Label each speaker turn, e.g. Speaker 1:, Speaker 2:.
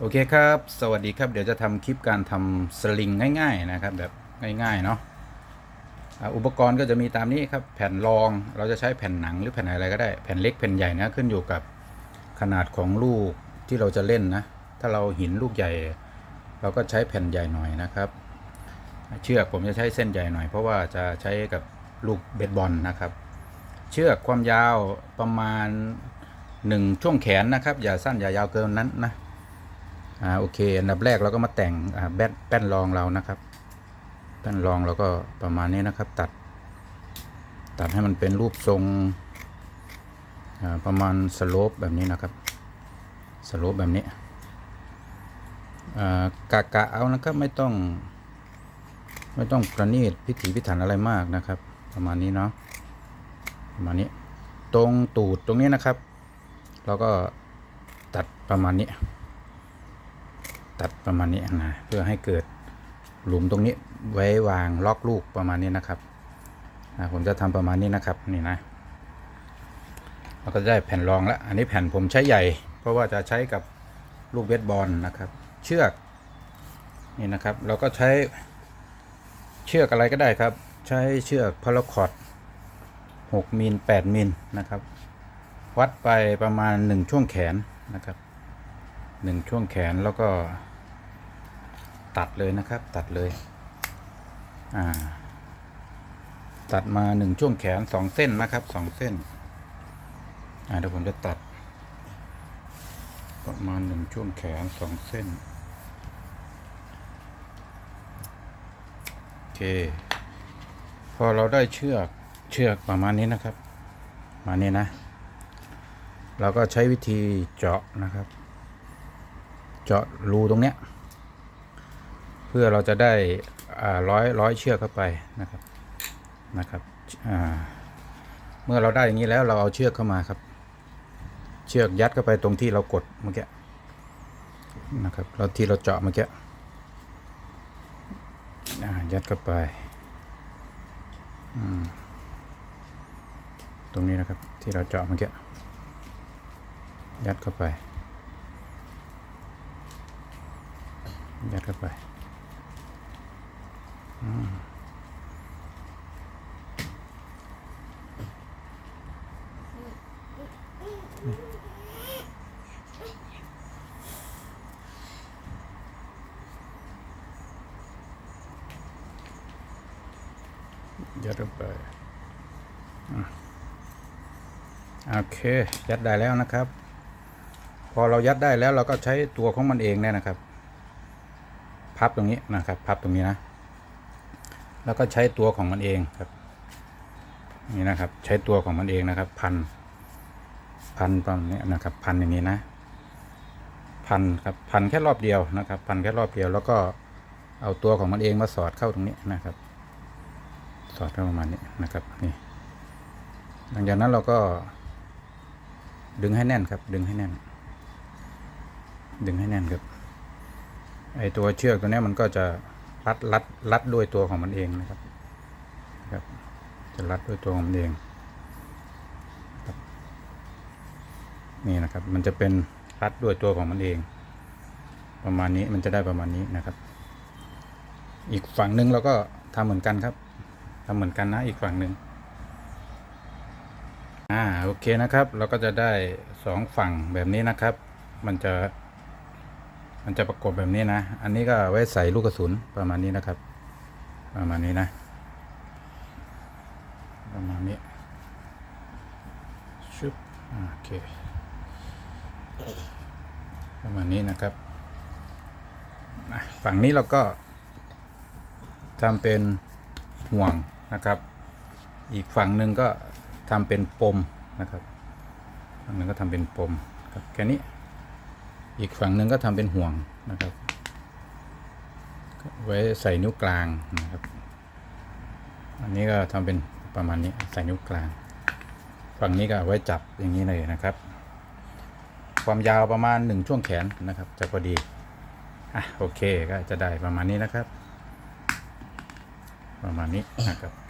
Speaker 1: โอเคครับ สวัสดีครับ เดี๋ยวจะทำคลิปการทำสลิงง่าย ๆนะครับ แบบง่ายๆเนาะอุปกรณ์ก็จะมีตามนี้ครับ แผ่นรองเราจะใช้แผ่นหนังหรือแผ่นอะไรก็ได้ แผ่นเล็กแผ่นใหญ่นะขึ้นอยู่กับขนาดของลูกที่เราจะเล่นนะ ถ้าเราหินลูกใหญ่ เราก็ใช้แผ่นใหญ่หน่อยนะครับ เชือกผมจะใช้เส้นใหญ่หน่อย เพราะว่าจะใช้กับลูกเบสบอลนะครับ เชือกความยาวประมาณหนึ่งช่วงแขนนะครับ อย่าสั้นอย่ายาวเกินนั้นนะ อ่าโอเคอันดับแรกเราก็มาแต่งอ่าแบนแป้นรองเรานะครับแป้นรองเราก็ประมาณนี้นะครับ ตัด ตัดให้มันเป็นรูปทรงอ่าประมาณสโลปแบบนี้นะครับสโลปแบบนี้อ่ากะกะเอานะครับไม่ต้อง ไม่ต้องประณีตพิถีพิถันอะไรมากนะครับ ประมาณนี้เนาะประมาณนี้ตรงตูดตรงนี้นะครับ เราก็ตัดประมาณนี้ ตัดประมาณนี้นะเพื่อให้เกิดหลุมตรงนี้ไว้วางล็อกลูกประมาณนี้นะครับผมจะทำประมาณนี้นะครับนี่นะเราก็จะได้แผ่นรองแล้วอันนี้แผ่นผมใช้ใหญ่ เพราะว่าจะใช้กับลูกเบสบอลนะครับ เชือกนี่นะครับ เราก็ใช้เชือกอะไรก็ได้ครับ ใช้เชือกพาราคอร์ด6มิล8มิลนะครับ วัดไปประมาณ 1 ช่วงแขนนะครับหนึ่งช่วงแขนแล้วก็ ตัดเลยนะครับ ตัดเลยอ่าตัดมาหนึ่งช่วงแขนสองเส้นนะครับสองเส้นอ่าเดี๋ยวผมจะตัด ประมาณหนึ่งช่วงแขนสองเส้นโอเค พอเราได้เชือกเชือกประมาณนี้นะครับ มาณนี้นะ เราก็ใช้วิธีเจาะนะครับ เจาะรูตรงเนี้ย เพื่อเราจะได้ร้อยร้อยเชือกเข้าไปนะครับนะครับเมื่อเราได้อย่างนี้แล้วเราเอาเชือกเข้ามาครับ เชือกยัดเข้าไปตรงที่เรากดเมื่อกี้นะครับเราที่เราเจาะเมื่อกี้ยัดเข้าไปตรงนี้นะครับที่เราเจาะเมื่อกี้ยัดเข้าไปยัดเข้าไป ยัดเข้าไปโอเคยัดได้แล้วนะครับ พอเรายัดได้แล้วเราก็ใช้ตัวของมันเองเนี่ยนะครับ พับตรงนี้นะครับ พับตรงนี้นะ แล้วก็ใช้ตัวของมันเองครับ นี่นะครับ ใช้ตัวของมันเองนะครับ พัน พันตรงนี้นะครับ พันอย่างนี้นะ พันครับ พันแค่รอบเดียวนะครับ พันแค่รอบเดียว แล้วก็เอาตัวของมันเองมาสอดเข้าตรงนี้นะครับ สอดเข้าประมาณนี้นะครับนี่หลังจากนั้นเราก็ดึงให้แน่นครับ ดึงให้แน่น ดึงให้แน่นครับไอตัวเชือกตัวนี้มันก็จะรัดรัดรัดด้วยตัวของมันเองนะครับครับ จะรัดด้วยตัวของมันเองนี่นะครับ มันจะเป็นรัดด้วยตัวของมันเอง ประมาณนี้มันจะได้ประมาณนี้นะครับ อีกฝั่งหนึ่งเราก็ทำเหมือนกันครับ ทำเหมือนกันนะอีกฝั่งหนึ่งอ่าโอเคนะครับ เราก็จะได้สองฝั่งแบบนี้นะครับ มันจะ มันจะประกบแบบนี้นะ อันนี้ก็ไว้ใส่ลูกกระสุนประมาณนี้นะครับ ประมาณนี้นะ ประมาณนี้ชุบโอเคประมาณนี้นะครับฝั่งนี้เราก็ทำเป็นห่วง นะครับ อีกฝั่งหนึ่งก็ทำเป็นปมนะครับฝั่งหนึ่งก็ทำเป็นปมครับแค่นี้ อีกฝั่งหนึ่งก็ทำเป็นห่วงนะครับ ไว้ใส่นิ้วกลางนะครับ อันนี้ก็ทำเป็นประมาณนี้ใส่นิ้วกลาง ฝั่งนี้ก็ไว้จับอย่างนี้เลยนะครับ ความยาวประมาณหนึ่งช่วงแขนนะครับ จะพอดีอะโอเคก็จะได้ประมาณนี้นะครับ ประมาณนี้นะครับ